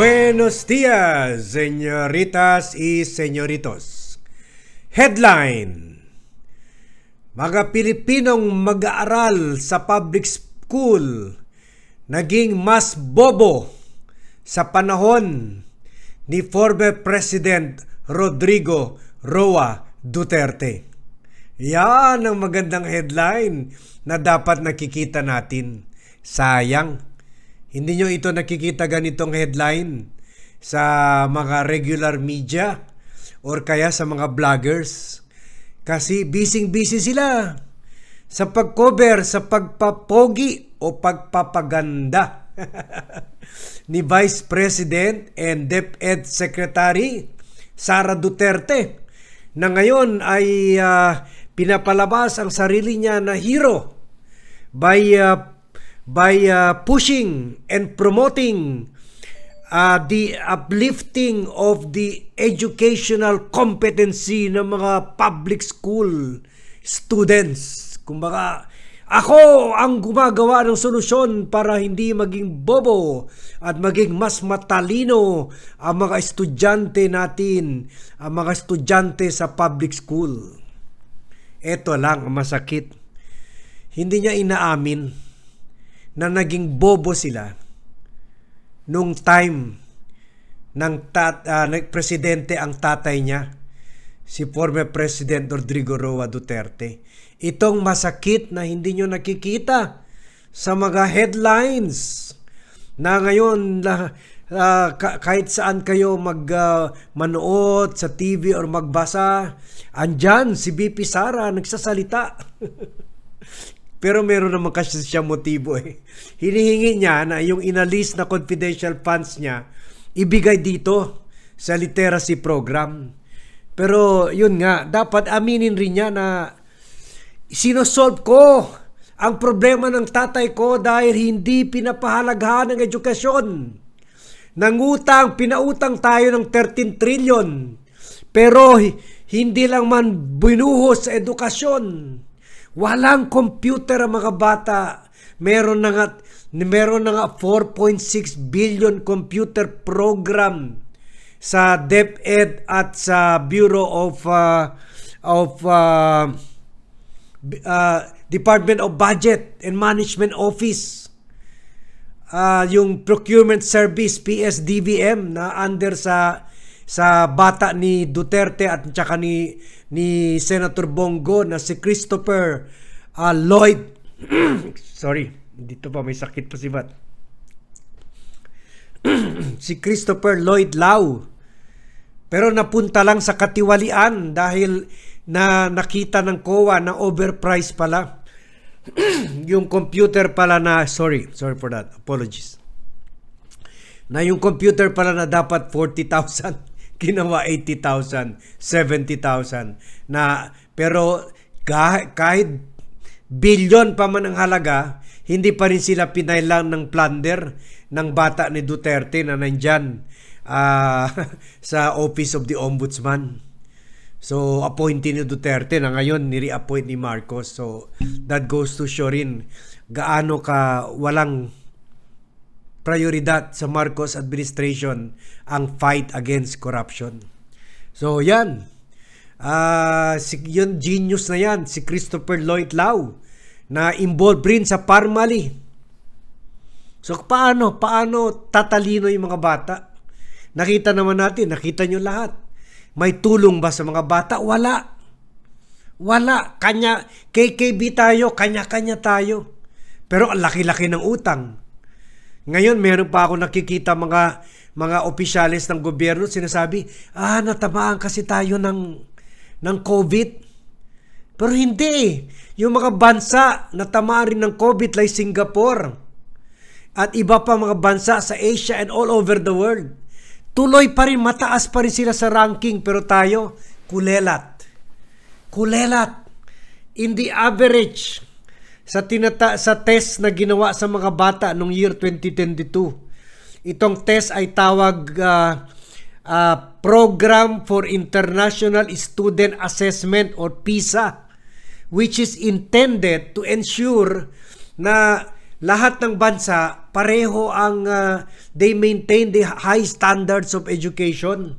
Buenos días, señoritas y señoritos. Headline. Mga Pilipinong mag-aaral sa public school naging mas bobo sa panahon ni former President Rodrigo Roa Duterte. Yan ang magandang headline na dapat nakikita natin. Sayang, hindi nyo ito nakikita ganitong headline sa mga regular media or kaya sa mga vloggers. Kasi busy-busy sila sa pag-cover, sa pagpapogi o pagpapaganda ni Vice President and DepEd Secretary Sara Duterte na ngayon ay ah, pinapalabas ang sarili niya na hero by ah, by uh, pushing and promoting uh, the uplifting of the educational competency ng mga public school students. Kumbaga, ako ang gumagawa ng solusyon para hindi maging bobo at maging mas matalino ang mga estudyante natin, ang mga estudyante sa public school. Ito lang ang masakit. Hindi niya inaamin na naging bobo sila nung time ng tat, ah, nag- presidente ang tatay niya, si former President Rodrigo Roa Duterte. Itong masakit na hindi nyo nakikita sa mga headlines na ngayon na ah, ka- kahit saan kayo mag ah, manood sa TV or magbasa, andyan si BP Sara nagsasalita. Pero meron naman kasi siya motibo eh. Hinihingi niya na yung inalis na confidential funds niya, ibigay dito sa literacy program. Pero yun nga, dapat aminin rin niya na sinosolve ko ang problema ng tatay ko dahil hindi pinapahalagahan ng edukasyon. Nangutang, pinautang tayo ng 13 trillion. Pero hi- hindi lang man binuhos sa edukasyon. Walang computer ang mga bata. Meron na nga, meron na nga 4.6 billion computer program sa DepEd at sa Bureau of uh, of uh, uh, Department of Budget and Management Office. Ah, yung procurement service PSDVM na under sa sa bata ni Duterte at saka ni ni Senator Bongo na si Christopher ah, Lloyd. Sorry dito pa may sakit pa si Bat si Christopher Lloyd Lau. Pero napunta lang sa katiwalian dahil na nakita ng COA na overpriced pala. Yung computer pala na sorry sorry for that apologies. Na yung computer pala na dapat 40,000 ginawa 80,000 70,000 na pero kahit, bilyon pa man ang halaga hindi pa rin sila pinailan ng plunder ng bata ni Duterte na nandyan ah, sa Office of the Ombudsman So, appointee ni Duterte na ngayon ni-reappoint ni Marcos. So, that goes to show rin gaano ka walang prioridad sa Marcos administration ang fight against corruption. So, yan. Ah, si, yun genius na yan, si Christopher Lloyd Lau na involved rin sa Parmali. So, paano? Paano tatalino yung mga bata? Nakita naman natin, nakita nyo lahat. May tulong ba sa mga bata? Wala. Wala. Kanya, KKB tayo, kanya-kanya tayo. Pero laki-laki ng utang. Ngayon, meron pa ako nakikita mga mga opisyalis ng gobyerno sinasabi, ah, natamaan kasi tayo ng, ng COVID. Pero hindi. Yung mga bansa na tamaan rin ng COVID like Singapore at iba pa mga bansa sa Asia and all over the world. Tuloy pa rin, mataas pa rin sila sa ranking pero tayo, kulelat. Kulelat. In the average, sa tinata sa test na ginawa sa mga bata noong year 2022, itong test ay tawag ah, ah, Program for International Student Assessment or PISA which is intended to ensure na lahat ng bansa pareho ang ah, they maintain the high standards of education.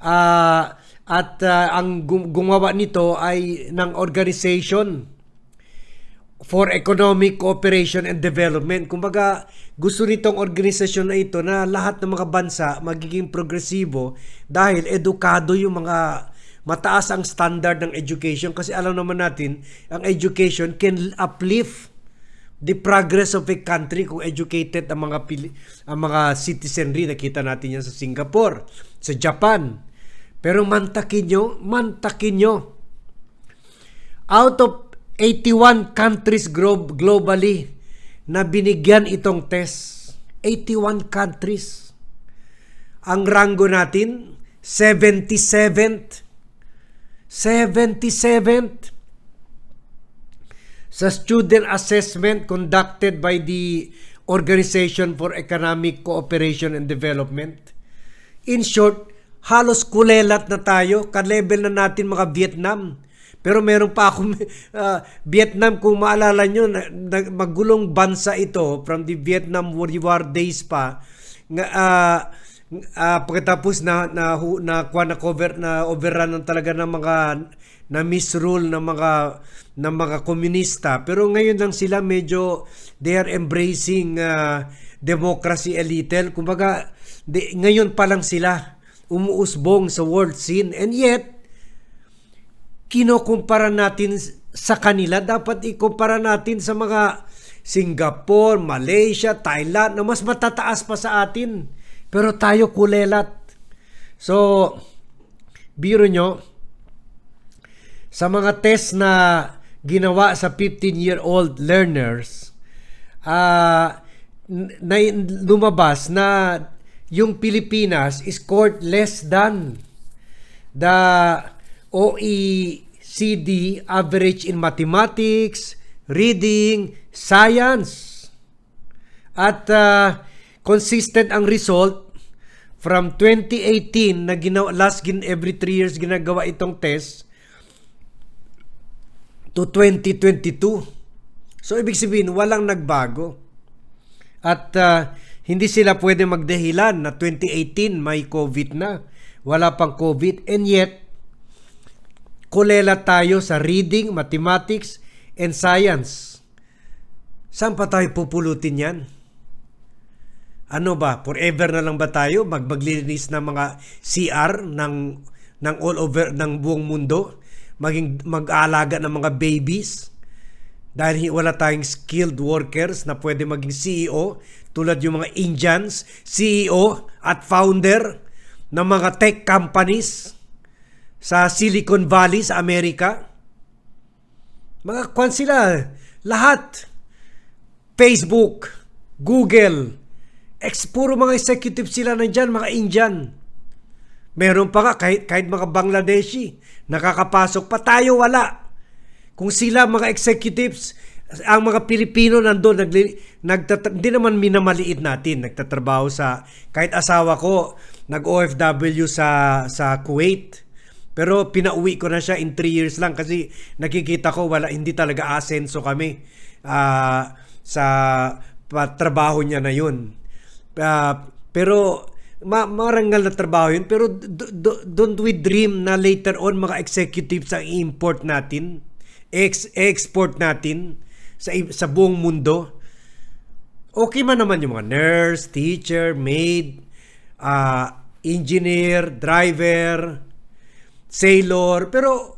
Ah, at ah, ang gum- gumawa nito ay ng organization for Economic Cooperation and Development. Kumbaga, gusto nitong organisasyon na ito na lahat ng mga bansa magiging progresibo dahil edukado yung mga mataas ang standard ng education. Kasi alam naman natin ang education can uplift the progress of a country kung educated ang mga pili, ang mga citizenry. Nakita natin yan sa Singapore sa Japan. Pero mantakin nyo mantakin nyo. Out of 81 countries glo- globally na binigyan itong test. 81 countries. Ang rango natin 77th 77th sa student assessment conducted by the Organization for Economic Cooperation and Development. In short, halos kulelat na tayo, ka-level na natin mga Vietnam. Pero meron pa akong ah, Vietnam, kung maalala nyo, magulong bansa ito from the Vietnam War days pa. Nga, ah, ah, pagkatapos na na na kuha na cover na overrun ng talaga ng mga na misrule ng mga ng mga komunista. Pero ngayon lang sila medyo they are embracing ah, democracy a little. Kumbaga di, ngayon pa lang sila umuusbong sa world scene. And yet kinukumpara natin sa kanila, dapat ikumpara natin sa mga Singapore, Malaysia, Thailand na mas matataas pa sa atin. Pero tayo kulelat. So, biro nyo, sa mga test na ginawa sa 15-year-old learners, ah na lumabas na yung Pilipinas scored less than the OECD average in mathematics, reading, science. At ah, consistent ang result from 2018 na ginawa, last gin, every 3 years ginagawa itong test to 2022. So ibig sabihin walang nagbago. At ah, hindi sila pwede magdahilan na 2018 may COVID na. Wala pang COVID and yet kulela tayo sa reading, mathematics, and science. Saan pa tayo pupulutin yan? Ano ba? Forever na lang ba tayo mag maglinis ng mga CR ng ng all over ng buong mundo? Maging mag-aalaga ng mga babies? Dahil hi- wala tayong skilled workers na pwede maging CEO tulad yung mga Indians, CEO at founder ng mga tech companies sa Silicon Valley sa Amerika. Mga kwan sila, lahat. Facebook, Google, ex puro mga executive sila nandyan, mga Indian. Meron pa nga kahit, kahit mga Bangladeshi, nakakapasok pa tayo wala. Kung sila mga executives, ang mga Pilipino nandun, nagli, nagtata, hindi naman minamaliit natin, nagtatrabaho sa, kahit asawa ko, nag-OFW sa, sa Kuwait. Pero pinauwi ko na siya in 3 years lang kasi nakikita ko wala hindi talaga asenso kami ah, sa trabaho niya na yun. Ah, pero ma marangal na trabaho yun pero d- d- don't we dream na later on mga executives ang import natin ex export natin sa sa buong mundo okay man naman yung mga nurse, teacher, maid, ah, engineer, driver, sailor, pero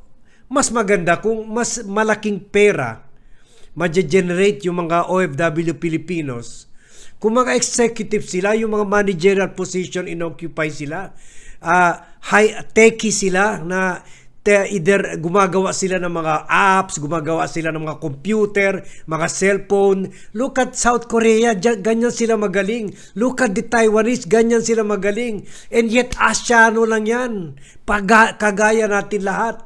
mas maganda kung mas malaking pera ma-generate yung mga OFW Filipinos. Kung mga executive sila, yung mga managerial position inoccupy sila, ah high techy sila na either gumagawa sila ng mga apps, gumagawa sila ng mga computer, mga cellphone. Look at South Korea, ganyan sila magaling. Look at the Taiwanese, ganyan sila magaling. And yet, Asyano lang yan. Paga- kagaya natin lahat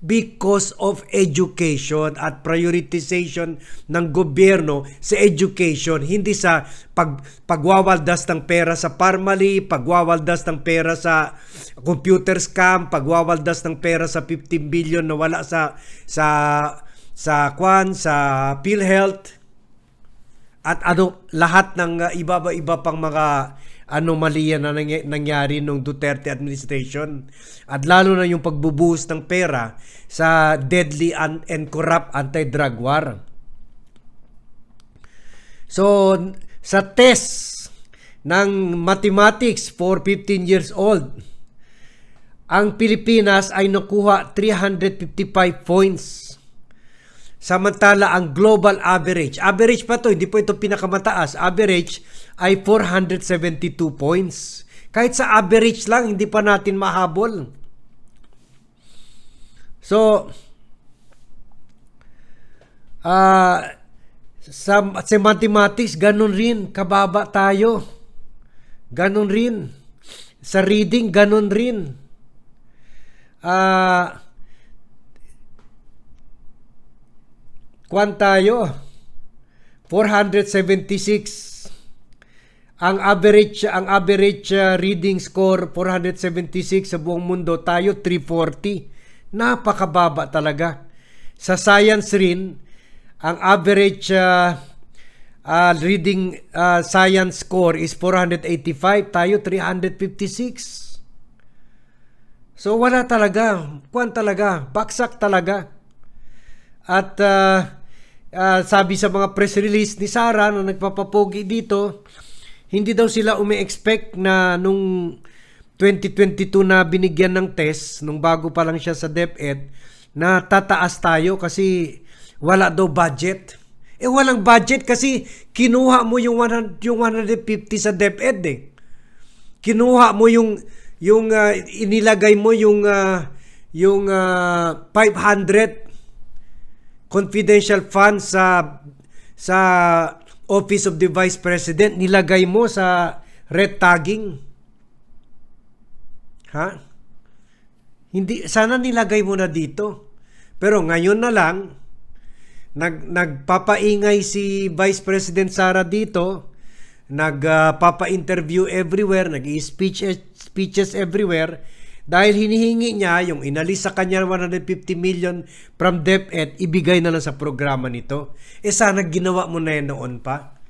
because of education at prioritization ng gobyerno sa education hindi sa pag pagwawaldas ng pera sa Parmali, pagwawaldas ng pera sa computer scam, pagwawaldas ng pera sa 15 billion na wala sa sa sa kwan sa PhilHealth. At ano lahat ng uh, iba-iba pang mga anomalya na nangy- nangyari nung Duterte administration at lalo na yung pagbubuhos ng pera sa deadly and, and corrupt anti-drug war. So sa test ng mathematics for 15 years old, ang Pilipinas ay nakuha 355 points. Samantala, ang global average, average pa to, hindi po ito pinakamataas, average ay 472 points. Kahit sa average lang, hindi pa natin mahabol. So, ah sa, sa mathematics, ganun rin, kababa tayo. Ganun rin. Sa reading, ganun rin. Ah... Kwan tayo. 476 ang average ang average uh, reading score 476 sa buong mundo tayo 340 napakababa talaga. Sa science rin ang average uh, uh, reading uh, science score is 485 tayo 356 so wala talaga. Kwan talaga. Baksak talaga. At uh, uh, sabi sa mga press release ni Sara na nagpapapogi dito, hindi daw sila umi-expect na nung 2022 na binigyan ng test, nung bago pa lang siya sa DepEd, na tataas tayo kasi wala daw budget. Eh walang budget kasi kinuha mo yung 100, yung 150 sa DepEd eh. Kinuha mo yung yung uh, inilagay mo yung uh, yung uh, 500 confidential funds sa sa Office of the Vice President nilagay mo sa red tagging. Ha? Hindi sana nilagay mo na dito. Pero ngayon na lang nag nagpapaingay si Vice President Sara dito, nagpapa-interview everywhere, nag-speech speeches everywhere dahil hinihingi niya yung inalis sa kanya 150 million from DepEd, ibigay na lang sa programa nito. Eh sana ginawa mo na yan noon pa.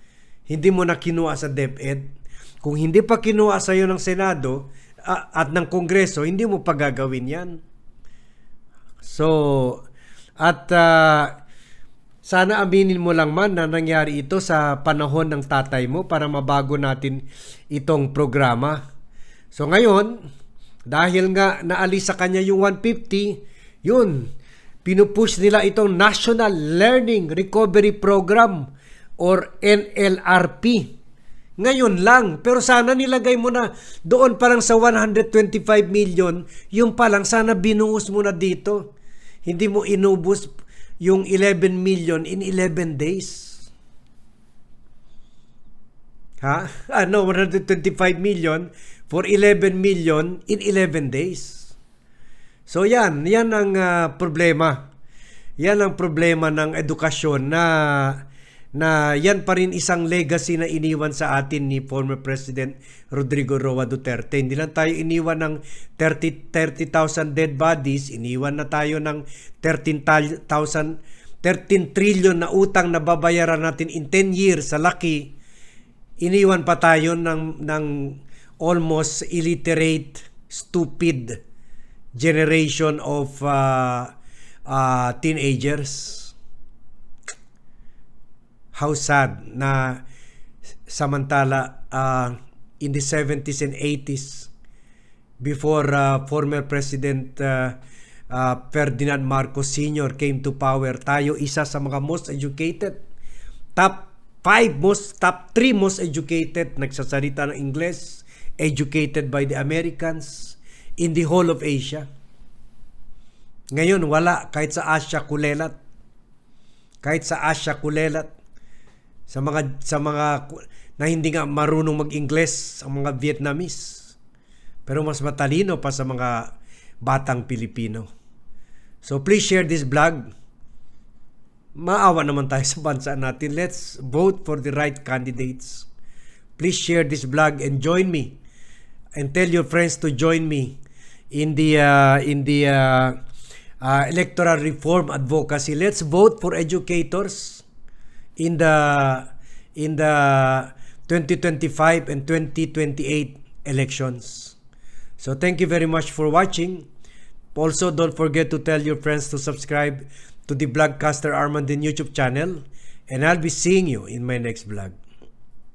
Hindi mo na kinuha sa DepEd. Kung hindi pa kinuha sa iyo ng Senado at ng Kongreso, hindi mo pa gagawin yan. So, at uh, sana aminin mo lang man na nangyari ito sa panahon ng tatay mo para mabago natin itong programa. So ngayon, dahil nga naalis sa kanya yung 150, yun, pinupush nila itong National Learning Recovery Program or NLRP. Ngayon lang, pero sana nilagay mo na doon pa lang sa 125 million, yung pa lang sana binuhos mo na dito. Hindi mo inubos yung 11 million in 11 days. Ha? Ano, 125 million for 11 million in 11 days. So yan, yan ang uh, problema. Yan ang problema ng edukasyon na na yan pa rin isang legacy na iniwan sa atin ni former President Rodrigo Roa Duterte. Hindi lang tayo iniwan ng 30 30,000 dead bodies, iniwan na tayo ng 13,000 13 trillion na utang na babayaran natin in 10 years sa laki iniwan pa tayo ng, ng almost illiterate, stupid generation of uh, uh, teenagers. How sad na samantala uh, in the 70s and 80s before uh, former President uh, uh, Ferdinand Marcos Sr. came to power, tayo isa sa mga most educated, top 5 most, top 3 most educated, nagsasalita ng Ingles, educated by the Americans in the whole of Asia. Ngayon, wala. Kahit sa Asia, kulelat. Kahit sa Asia, kulelat. Sa mga, sa mga na hindi nga marunong mag-Ingles, ang mga Vietnamese. Pero mas matalino pa sa mga batang Pilipino. So please share this vlog maawa naman tayo sa bansa natin. Let's vote for the right candidates. Please share this vlog and join me and tell your friends to join me in the uh, in the uh, uh, electoral reform advocacy. Let's vote for educators in the in the 2025 and 2028 elections. So thank you very much for watching. Also, don't forget to tell your friends to subscribe to the Vlogcaster Armandin YouTube channel. And I'll be seeing you in my next vlog.